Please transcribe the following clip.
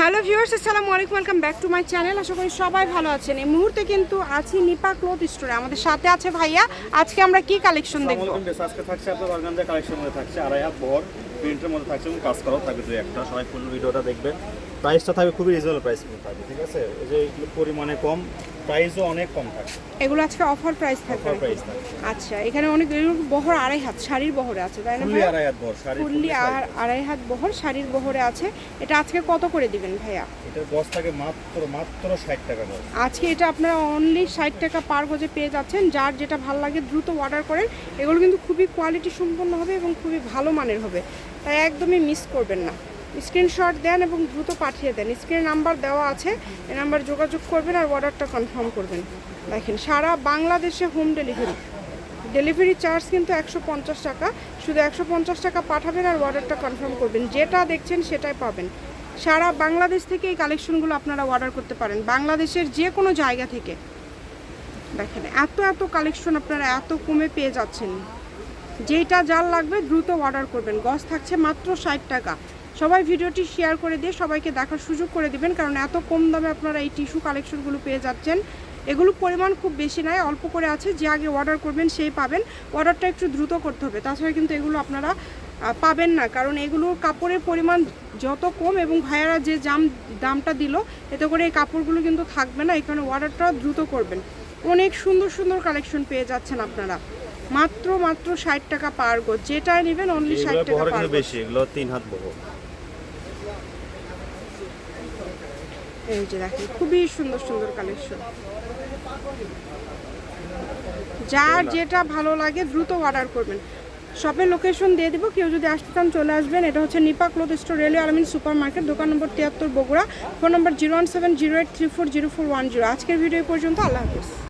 Hello viewers আসসালামু আলাইকুম welcome back to my channel আশা করি সবাই ভালো আছেন। এই মুহূর্তে কিন্তু আছি নিপা ক্লোথ স্টোরে। আমাদের সাথে আছে ভাইয়া। আজকে আমরা কি কালেকশন দেখব? আজকে থাকছে আপনার অর্গানজা কালেকশন মধ্যে থাকছে। আড়াই হাত বহর প্রিন্টের মধ্যে থাকছে এবং কাজ করাও থাকবে দুই একটা। সবাই ফুল ভিডিওটা দেখবেন। প্রাইসটা থাকবে খুবই রিজনেবল প্রাইস থাকবে ঠিক আছে? এই যে এগুলো পরিমাণে কম প্রাইসও অনেক কম থাকবে। এগুলো আজকে অফার প্রাইস থাকবে অফার প্রাইস থাকবে। আচ্ছা এখানে অনেক বহর আড়াই হাত শাড়ির বহরে আছে তাই না ফুললি আড়াই হাত বহর শাড়ি। ফুললি আর আড়াই হাত বহর শাড়ির বহরে আছে। এটা আজকে কত করে দিবেন ভাইয়া? এটার বস থাকে মাত্র মাত্র ষাট টাকা বস আজকে এটা আপনারা অনলি ষাট টাকা পার গজে পেয়ে যাচ্ছেন। যার যেটা ভালো লাগে দ্রুত অর্ডার করেন। এগুলো কিন্তু খুবই কোয়ালিটি সম্পন্ন হবে এবং খুবই ভালো মানের হবে। তাই একদমই মিস করবেন না। স্ক্রিনশট দেন এবং দ্রুত পাঠিয়ে দেন। স্ক্রিন নাম্বার দেওয়া আছে, এই নাম্বার যোগাযোগ করবেন আর অর্ডারটা কনফার্ম করবেন। দেখেন, সারা বাংলাদেশে হোম ডেলিভারি। ডেলিভারি চার্জ কিন্তু একশো পঞ্চাশ টাকা। শুধু একশো পঞ্চাশ টাকা পাঠাবেন আর অর্ডারটা কনফার্ম করবেন। যেটা দেখছেন সেটাই পাবেন। সারা বাংলাদেশ থেকে এই কালেকশনগুলো আপনারা অর্ডার করতে পারেন। বাংলাদেশের যে কোনো জায়গা থেকে। দেখেন, এত এত কালেকশন আপনারা এত কমে পেয়ে যাচ্ছেন। যেটা যার লাগবে দ্রুত অর্ডার করবেন। গজ থাকছে মাত্র ষাট টাকা। সবাই ভিডিওটি শেয়ার করে দিয়ে সবাইকে দেখার সুযোগ করে দিবেন কারণ এত কম দামে আপনারা এই টিস্যু কালেকশনগুলো পেয়ে যাচ্ছেন। এগুলো পরিমাণ খুব বেশি নয় অল্প করে আছে যে আগে অর্ডার করবেন সেই পাবেন। অর্ডারটা একটু দ্রুত করতে হবে তাছাড়া কিন্তু এগুলো আপনারা পাবেন না কারণ এগুলোর কাপড়ের পরিমাণ যত কম এবং ভাইয়ারা যে জাম দামটা দিল এতে করে এই কাপড়গুলো কিন্তু থাকবে না এখানে অর্ডারটা দ্রুত করবেন। অনেক সুন্দর সুন্দর কালেকশন পেয়ে যাচ্ছেন আপনারা। মাত্র মাত্র ষাট টাকা পার গো যেটাই নেবেন অনলি ষাট টাকা পার বেশি এগুলো তিন হাত বহর এই যে দেখেন, খুবই সুন্দর সুন্দর কালেকশন যার যেটা ভালো লাগে দ্রুত অর্ডার করবেন। শপের লোকেশন দিয়ে দেবো, কেউ যদি আসতে চান চলে আসবেন। এটা হচ্ছে Nipa cloth store, railway Almin super market দোকান নম্বর তিয়াত্তর Bogura. Phone number zero one seven zero eight three four zero four one zero. আজকের ভিডিও পর্যন্ত, আল্লাহ হাফিজ।